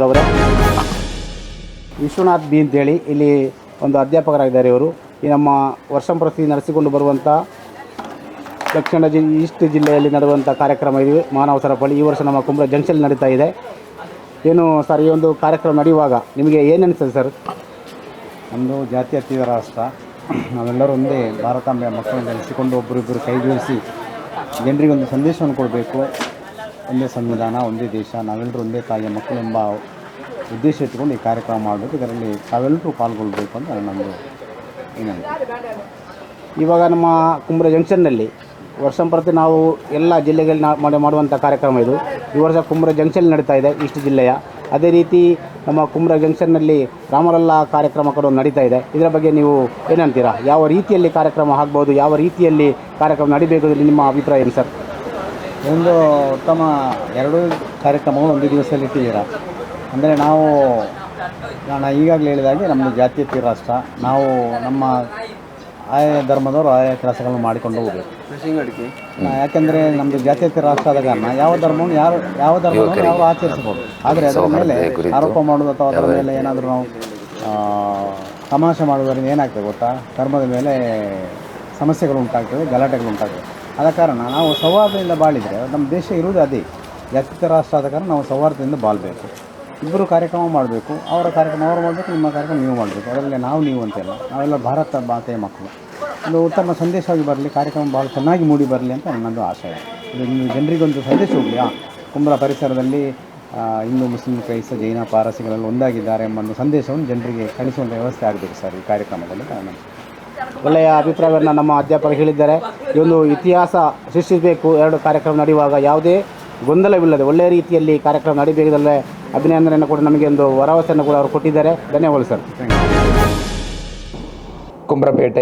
ಮಕ್ಕಳವರೇ Vishwanath B ಅಂತೇಳಿ ಇಲ್ಲಿ ಒಂದು ಅಧ್ಯಾಪಕರಾಗಿದ್ದಾರೆ ಇವರು. ಈ ನಮ್ಮ ವರ್ಷಂಪ್ರತಿ ನಡೆಸಿಕೊಂಡು ಬರುವಂಥ ದಕ್ಷಿಣ ಜಿ ಈಸ್ಟ್ ಜಿಲ್ಲೆಯಲ್ಲಿ ನಡೆಯುವಂಥ ಕಾರ್ಯಕ್ರಮ ಇದು, ಮಾನವ ಸರಪಳಿ. ಈ ವರ್ಷ ನಮ್ಮ ಕುಂಬ್ರ ಜಂಕ್ಷನ್ ನಡೀತಾ ಇದೆ. ಏನು ಸರ್, ಈ ಒಂದು ಕಾರ್ಯಕ್ರಮ ನಡೆಯುವಾಗ ನಿಮಗೆ ಏನು ಅನಿಸ್ತದೆ ಸರ್? ನಮ್ಮದು ಜಾತ್ಯತೀತ ರಾಷ್ಟ್ರ. ನಾವೆಲ್ಲರೂ ಒಂದೇ ಭಾರತಾಂಬೆಯ ಮಕ್ಕಳನ್ನು ನೆಲೆಸಿಕೊಂಡು ಒಬ್ಬರಿಬ್ಬರು ಕೈ ಜೋಡಿಸಿ ಜನರಿಗೆ ಒಂದು ಸಂದೇಶವನ್ನು ಕೊಡಬೇಕು. ಒಂದೇ ಸಂವಿಧಾನ, ಒಂದೇ ದೇಶ, ನಾವೆಲ್ಲರೂ ಒಂದೇ ತಾಯಿಯ ಮಕ್ಕಳು ಎಂಬ ಉದ್ದೇಶ ಇಟ್ಟುಕೊಂಡು ಈ ಕಾರ್ಯಕ್ರಮ ಮಾಡಬೇಕು ಇದರಲ್ಲಿ ತಾವೆಲ್ಲರೂ ಪಾಲ್ಗೊಳ್ಬೇಕು ಅಂತ ನಮ್ಮದು ಏನಂತ ಇವಾಗ ನಮ್ಮ ಕುಂಬ್ರ ಜಂಕ್ಷನ್ನಲ್ಲಿ ವರ್ಷಂಪ್ರತಿ ನಾವು ಎಲ್ಲ ಜಿಲ್ಲೆಗಳಲ್ಲಿ ಮಾಡಿ ಮಾಡುವಂಥ ಕಾರ್ಯಕ್ರಮ ಇದು. ಈ ವರ್ಷ ಕುಂಬ್ರ ಜಂಕ್ಷನ್ ನಡೀತಾ ಇದೆ, ಈಸ್ಟ್ ಜಿಲ್ಲೆಯ. ಅದೇ ರೀತಿ ನಮ್ಮ ಕುಂಬ್ರ ಜಂಕ್ಷನ್ನಲ್ಲಿ ರಾಮರಲ್ಲ ಕಾರ್ಯಕ್ರಮ ಕೂಡ ನಡೀತಾ ಇದೆ. ಇದರ ಬಗ್ಗೆ ನೀವು ಏನಂತೀರಾ? ಯಾವ ರೀತಿಯಲ್ಲಿ ಕಾರ್ಯಕ್ರಮ ಆಗ್ಬೋದು? ಯಾವ ರೀತಿಯಲ್ಲಿ ಕಾರ್ಯಕ್ರಮ ನಡಿಬೇಕು? ನಿಮ್ಮ ಅಭಿಪ್ರಾಯ ಏನು ಸರ್? ಒಂದು ಉತ್ತಮ ಎರಡೂ ಕಾರ್ಯಕ್ರಮಗಳು ಒಂದು ದಿವಸದಲ್ಲಿ ಇಟ್ಟಿದ್ದೀರಾ ಅಂದರೆ ನಾವು ನಾನು ಈಗಾಗಲೇ ಹೇಳಿದಾಗೆ ನಮ್ಮದು ಜಾತ್ಯತೀತ ರಾಷ್ಟ್ರ ನಾವು ನಮ್ಮ ಆಯಾ ಧರ್ಮದವರು ಆಯಾ ಕೆಲಸಗಳನ್ನು ಮಾಡಿಕೊಂಡು ಹೋಗಬೇಕು. ಯಾಕೆಂದರೆ ನಮ್ಮದು ಜಾತ್ಯತೀತ ರಾಷ್ಟ್ರ ಆದ ಕಾರಣ ಯಾವ ಧರ್ಮವನ್ನು ಯಾರು ಯಾವ ಧರ್ಮವನ್ನು ನಾವು ಆಚರಿಸಬಹುದು. ಆದರೆ ಅದರ ಮೇಲೆ ಆರೋಪ ಮಾಡೋದು ಅಥವಾ ಅದರ ಮೇಲೆ ಏನಾದರೂ ನಾವು ತಮಾಷೆ ಮಾಡೋದರಿಂದ ಏನಾಗ್ತದೆ ಗೊತ್ತಾ? ಧರ್ಮದ ಮೇಲೆ ಸಮಸ್ಯೆಗಳು ಉಂಟಾಗ್ತವೆ ಗಲಾಟೆಗಳು ಉಂಟಾಗ್ತವೆ ಆದ ಕಾರಣ ನಾವು ಸೌಹಾರ್ದದಿಂದ ಬಾಳಿದರೆ ನಮ್ಮ ದೇಶ ಇರುವುದು ಅದೇ. ಜಾತ್ಯತೀತ ರಾಷ್ಟ್ರ ಆದ ಕಾರಣ ನಾವು ಸೌಹಾರ್ದದಿಂದ ಬಾಳಬೇಕು. ಇಬ್ಬರು ಕಾರ್ಯಕ್ರಮ ಮಾಡಬೇಕು, ಅವರ ಕಾರ್ಯಕ್ರಮ ಅವರು ಮಾಡಬೇಕು, ನಿಮ್ಮ ಕಾರ್ಯಕ್ರಮ ನೀವು ಮಾಡಬೇಕು. ಅದರಲ್ಲಿ ನಾವು ನೀವು ಅಂತೆಲ್ಲ ನಾವೆಲ್ಲ ಭಾರತ ಮಾತೆಯ ಮಕ್ಕಳು. ಒಂದು ಉತ್ತಮ ಸಂದೇಶವಾಗಿ ಬರಲಿ, ಕಾರ್ಯಕ್ರಮ ಭಾಳ ಚೆನ್ನಾಗಿ ಮೂಡಿ ಬರಲಿ ಅಂತ ನನ್ನದು ಆಶಯ ಇದು ನೀವು ಜನರಿಗೊಂದು ಸಂದೇಶ ಹೋಗಲಿ, ಆ ಕುಂಬ್ರ ಪರಿಸರದಲ್ಲಿ ಹಿಂದೂ, ಮುಸ್ಲಿಂ, ಕ್ರೈಸ್ತ, ಜೈನ ಪಾರಸಿಗಳಲ್ಲಿ ಒಂದಾಗಿದ್ದಾರೆ ಎಂಬ ಒಂದು ಸಂದೇಶವನ್ನು ಜನರಿಗೆ ಕಳಿಸುವಂಥ ವ್ಯವಸ್ಥೆ ಆಗಬೇಕು ಸರ್ ಈ ಕಾರ್ಯಕ್ರಮದಲ್ಲಿ. ನಾನು ಒಳ್ಳೆಯ ಅಭಿಪ್ರಾಯವನ್ನು ನಮ್ಮ ಅಧ್ಯಾಪಕರು ಹೇಳಿದ್ದಾರೆ. ಈ ಇತಿಹಾಸ ಸೃಷ್ಟಿಸಬೇಕು, ಎರಡು ಕಾರ್ಯಕ್ರಮ ನಡೆಯುವಾಗ ಯಾವುದೇ ಗೊಂದಲವಿಲ್ಲದೆ, ಒಳ್ಳೆಯ ರೀತಿಯಲ್ಲಿ ಕಾರ್ಯಕ್ರಮ ನಡೀಬೇಕದಲ್ಲೇ ಅಭಿನಂದನೆಯನ್ನು ಕೂಡ ನಮಗೆ ಒಂದು ಭರವಸೆಯನ್ನು ಕೂಡ ಅವರು ಕೊಟ್ಟಿದ್ದಾರೆ. ಧನ್ಯವಾದಗಳು ಸರ್. ಕುಂಬ್ರಪೇಟೆ.